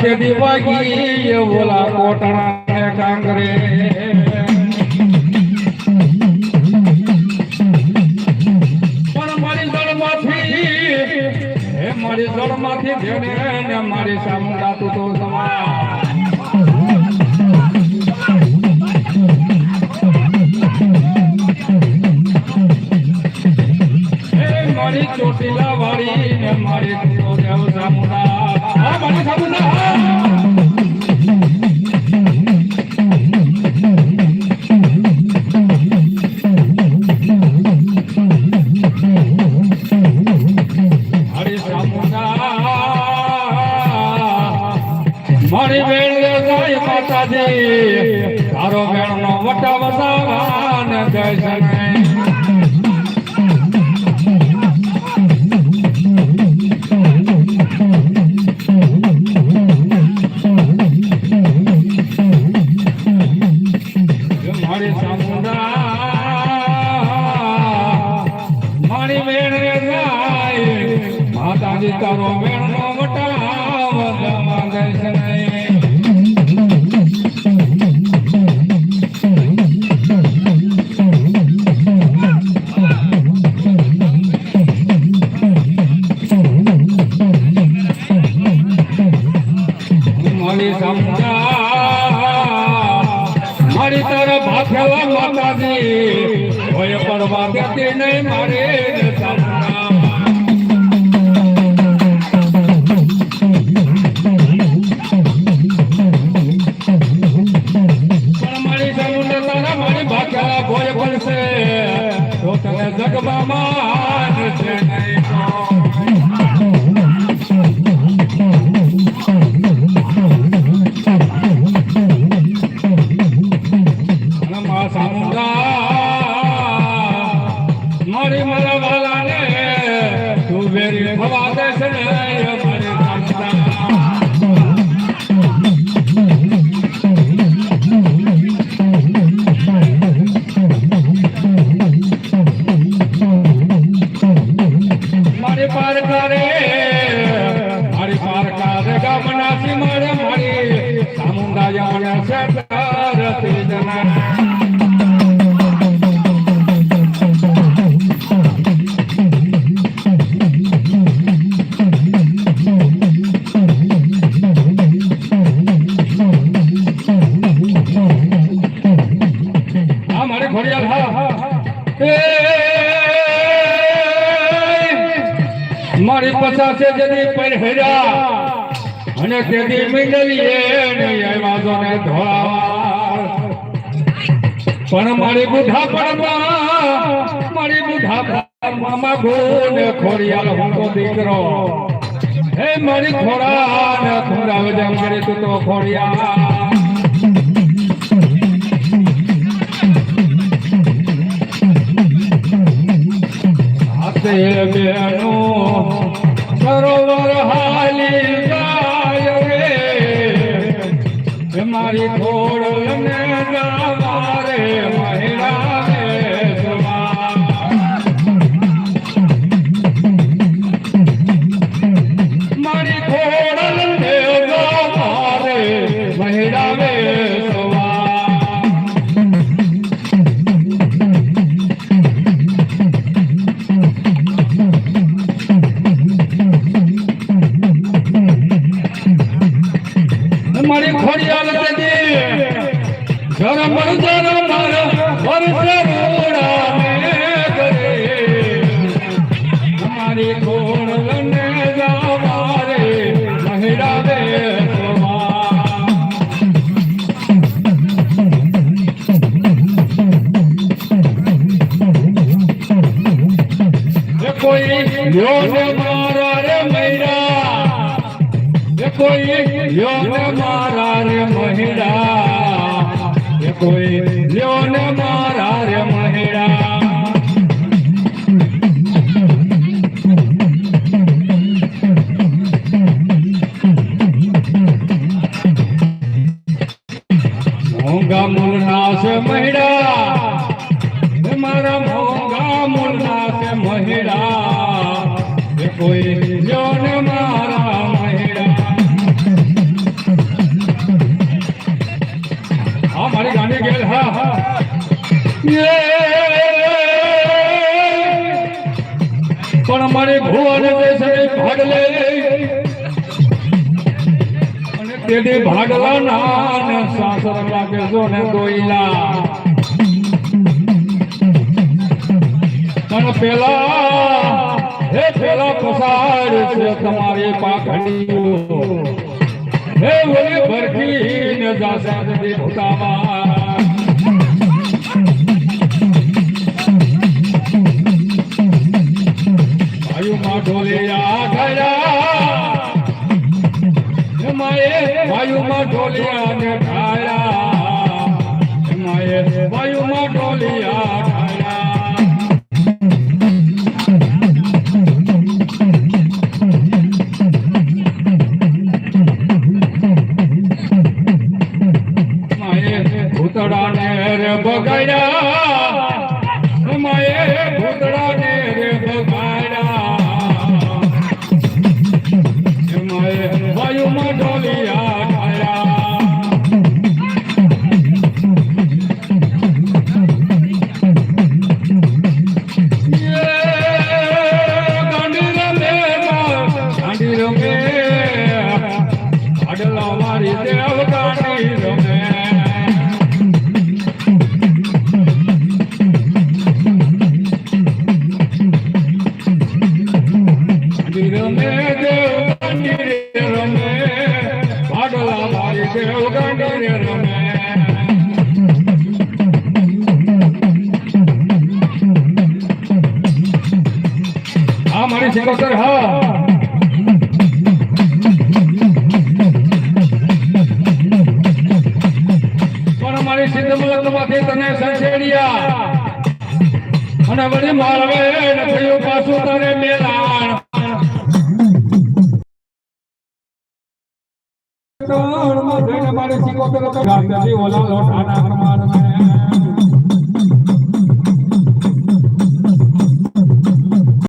ખેદી વાગી એ કોટણા કાંગરે જાય માતાજી. તારો બેન નો વટા વસાવાન જાય. માતાજી તારો બેન નો વટા મારી સમજા મારી તરફ ભાગ્યવા માતાજી. હોય પડવા દેતી નહીં મારે. મારી પાર મારી પારકા રે મારી મારે સામુંડા યમુના મારી પચાસે જેની પર હેરા અને તેથી મિલવીએ નહીં તો ને ધોળાવા. પણ મારી બુઢા પડમાં મારી બુઢા પડમાં માગો ને ખોડિયાલ હું તો દીકરો. હે મારી ખોરા ને ખોરાવ વજા મારી તું તો ખોડિયા કોઈ લ્યો ને મારા રે મૈરા એ કોઈ લ્યો ને મારા રે મહિડા એ કોઈ લ્યો ને મારા રે મહિડા મોંઘા મૂળના છે મહિડા મારા મોંઘા મૂળના છે મહિડા પણ મારે ભુવન ભાગલે અને તેને ભાગલા ના સાસર લાગે છો ને દોઈલા પણ પેલા પેલા પસાર છે તમારી પાખડીઓ. હે ઓલી ભરખી ને જાસા દે ભૂતામાં. વાયુમાં ઢોલિયા વાયુમાં ઢોલિયા ને ઢાયા વાયુમાં ઢોલિયા રે બગાડ્યા માએ ભૂતડાને રે બગાડ્યા પણ મારી સિદ્ધ મુલકમાંથી તને સંછેડ્યા અને વળી મારવે પાછું તારે મેલાણ ત્રણમાં થઈને મારી શીખો પેલો ગાંધી ઓલા લોટાના હનુમાન